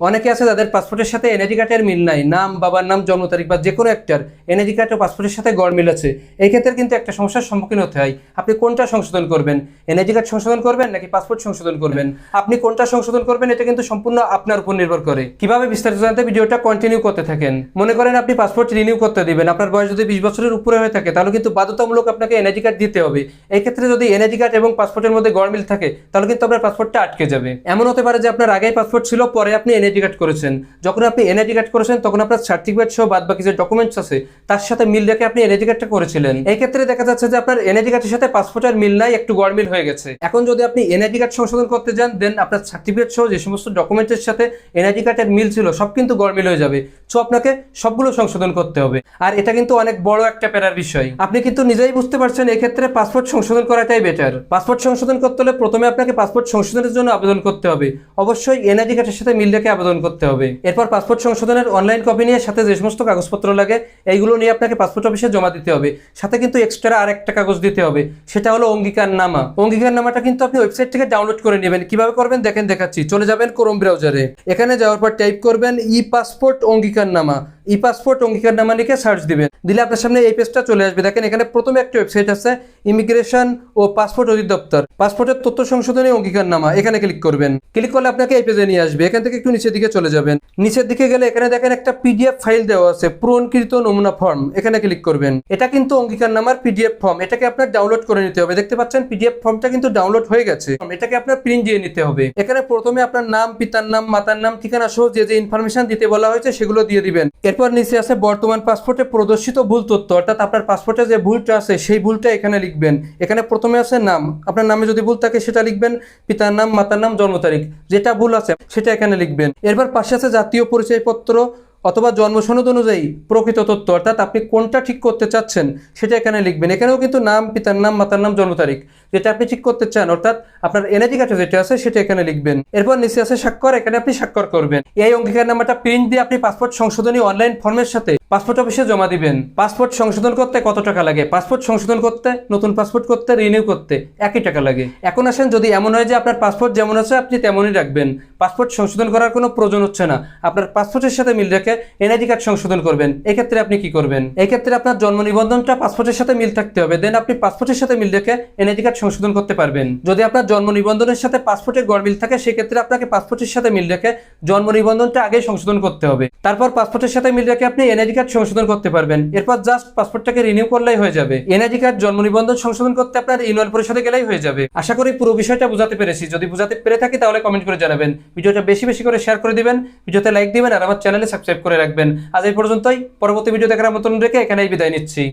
অনেকে আছে যাদের পাসপোর্টের সাথে এনআইডি কার্ডের মিল নাই, নাম, বাবার নাম, জন্ম তারিখ বা যে কোনো একটার এনআইডি কার্ড ও পাসপোর্টের সাথে গড় মিল আছে। এই ক্ষেত্রে কিন্তু একটা সমস্যার সম্মুখীন হতে হয়। আপনি কোনটা সংশোধন করবেন? এনআইডি কার্ড সংশোধন করবেন নাকি পাসপোর্ট সংশোধন করবেন? আপনি কোনটা সংশোধন করবেন এটা কিন্তু সম্পূর্ণ আপনার উপর নির্ভর করে। কীভাবে বিস্তারিত জানতে ভিডিওটা কন্টিনিউ করতে থাকেন। মনে করেন আপনি পাসপোর্ট রিনিউ করতে দিবেন, আপনার বয়স যদি বিশ বছরের উপরে হয়ে থাকে, তাহলে কিন্তু বাধ্যতামূলক আপনাকে এনআইডি কার্ড দিতে হবে। এই ক্ষেত্রে যদি এনআইডি কার্ড এবং পাসপোর্টের মধ্যে গড়মিল থাকে, তাহলে কিন্তু আপনার পাসপোর্টটা আটকে যাবে। এমন হতে পারে যে আপনার আগেই পাসপোর্ট ছিল, পরে আপনি এনআইডি কার্ড করেছেন। যখন আপনি এনআইডি কার্ড করেছেন, তখন আপনার সার্টিফিকেট সহ বাদ বাকি যে ডকুমেন্টস আছে, তার সাথে মিল রেখে আপনি এনআইডি কার্ডটা করেছিলেন। এই ক্ষেত্রে দেখা যাচ্ছে যে আপনার এনআইডি কার্ডের সাথে পাসপোর্টের মিল নাই, একটু গড়মিল হয়ে গেছে। এখন যদি আপনি এনআইডি কার্ড সংশোধন করতে যান দেন আপনার সার্টিফিকেট সহ যে সমস্ত ডকুমেন্টের সাথে এনআইডি কার্ডের মিল ছিল, সব কিন্তু গড়মিল হয়ে যাবে। সো আপনাকে সবগুলো সংশোধন করতে হবে। আর এটা কিন্তু অনেক বড় একটা প্যারার বিষয়। আপনি কিন্তু নিজেই বুঝতে পারছেন ক্ষেত্রে পাসপোর্ট সংশোধন করাটাই বেটার পাসপোর্ট সংশোধন করতে হলে প্রথমে আপনাকে পাসপোর্ট সংশোধনের জন্য আবেদন করতে হবে। অবশ্যই এনআইডি কার্ডের সাথে মিল রেখে আবেদন করতে হবে। এরপর পাসপোর্ট সংশোধনের অনলাইন কপি নিয়ে সাথে যে সমস্ত কাগজপত্র লাগে, এইগুলো নিয়ে আপনাকে পাসপোর্ট অফিসে জমা দিতে হবে। সাথে কিন্তু এক্সট্রা আর একটা কাগজ দিতে হবে। সেটা হলো অঙ্গীকার নামা অঙ্গীকার নামাটা কিন্তু আপনি ওয়েবসাইট থেকে ডাউনলোড করে নেবেন। কীভাবে করবেন? দেখেন, দেখাচ্ছি। চলে যাবেন ক্রোম ব্রাউজারে এখানে যাওয়ার পর টাইপ করবেন ই পাসপোর্ট অঙ্গীকার নামা ই পাসপোর্ট অঙ্গীকার নামা লিখে সার্চ দিবেন। দিলে আপনার সামনে এই পেজটা চলে আসবে। দেখেন, এখানে প্রথমে একটা ওয়েবসাইট আছে ইমিগ্রেশন ও পাসপোর্ট অধিদপ্তর। পাসপোর্টের তথ্য সংশোধনী অঙ্গীকার নামা এখানে ক্লিক করবেন। ক্লিক করলে আপনাকে এই পেজে নিয়ে আসবে। এখান থেকে একটু নিচের দিকে চলে যাবেন। নিচের দিকে গেলে এখানে দেখেন একটা পিডিএফ ফাইল দেওয়া আছে পূরণকৃত নমুনা ফর্ম এখানে ক্লিক করবেন। এটা কিন্তু অঙ্গীকার নামার পিডিএফ ফর্ম এটাকে আপনার ডাউনলোড করে নিতে হবে। দেখতে পাচ্ছেন পিডিএফ ফর্মটা কিন্তু ডাউনলোড হয়ে গেছে। এটাকে আপনার প্রিন্ট দিয়ে নিতে হবে। এখানে প্রথমে আপনার নাম, পিতার নাম, মাতার নাম, ঠিকানা সহ যে যে ইনফরমেশন দিতে বলা হয়েছে সেগুলো দিয়ে দিবেন। এরপর নিচে আছে বর্তমান পাসপোর্টে প্রদর্শিত ভুল তথ্য, অর্থাৎ আপনার পাসপোর্টে যে ভুলটা আছে সেই ভুলটা এখানে লিখবেন। এখানে প্রথমে আছে নাম। আপনার নামে যদি ভুল থাকে সেটা লিখবেন। পিতার নাম, মাতার নাম, জন্ম তারিখ। যেটা ভুল আছে সেটা এখানে লিখবেন। এরপর পাশে আছে জাতীয় পরিচয়পত্র অথবা জন্ম সনদ অনুযায়ী প্রকৃত তথ্য, অর্থাৎ আপনি কোনটা ঠিক করতে চাচ্ছেন সেটা এখানে লিখবেন। এখানেও কিন্তু নাম, পিতার নাম, মাতার নাম, জন্ম তারিখ যেটা আপনি ঠিক করতে চান, অর্থাৎ আপনার এনআইডি কার্ডে যেটা আছে সেটা এখানে লিখবেন। এরপর নিচে আছে স্বাক্ষর, এখানে আপনি স্বাক্ষর করবেন। এই অঙ্গীকার নাম্বারটা প্রিন্ট দিয়ে আপনি পাসপোর্ট সংশোধনী অনলাইন ফর্মের সাথে পাসপোর্ট অফিসে জমা দিবেন। পাসপোর্ট সংশোধন করতে কত টাকা লাগে? পাসপোর্ট সংশোধন করতে, নতুন পাসপোর্ট করতে রিনিউ করতে একই টাকা লাগে। এখন আসেন, যদি এমন হয় যে আপনার পাসপোর্ট যেমন আছে, আপনি তেমনই রাখবেন। পাসপোর্ট সংশোধন করার কোনো প্রয়োজন হচ্ছে না। আপনার পাসপোর্টের সাথে মিল রেখে এনআইডি কার্ড সংশোধন করবেন। এক্ষেত্রে আপনি কি করবেন? এক্ষেত্রে আপনার জন্ম নিবন্ধনটা পাসপোর্টের সাথে মিল থাকতে হবে। দেন আপনি পাসপোর্টের সাথে মিল রেখে এনআইডি কার্ড সংশোধন করতে পারবেন। যদি আপনার জন্ম নিবন্ধনের সাথে পাসপোর্টের গড় মিল থাকে, সেক্ষেত্রে আপনাকে পাসপোর্টের সাথে মিল রেখে জন্ম নিবন্ধনটা আগে সংশোধন করতে হবে। তারপর পাসপোর্টের সাথে মিল রেখে আপনি এনআইডি কার্ড সংশোধন করতে পারবেন। এরপর জাস্ট পাসপোর্টটাকে রিনিউ করলেই হয়ে যাবে। এনআইডি কার্ড জন্ম নিবন্ধন সংশোধন করতে আপনার ইউনিয়ন পরিষদে গেলেই হয়ে যাবে। আশা করি পুরো বিষয়টা বুঝাতে পেরেছি। যদি বোঝাতে পেরে থাকি, তাহলে কমেন্ট করে জানাবেন। ভিডিওটা বেশি বেশি করে শেয়ার করে দিবেন, ভিডিওতে লাইক দিবেন, আর আমার চ্যানেলে সাবস্ক্রাইব করে রাখবেন। আজ এই পর্যন্তই, পরবর্তী ভিডিও দেখার মতন রেখে এখানেই বিদায় নিচ্ছি।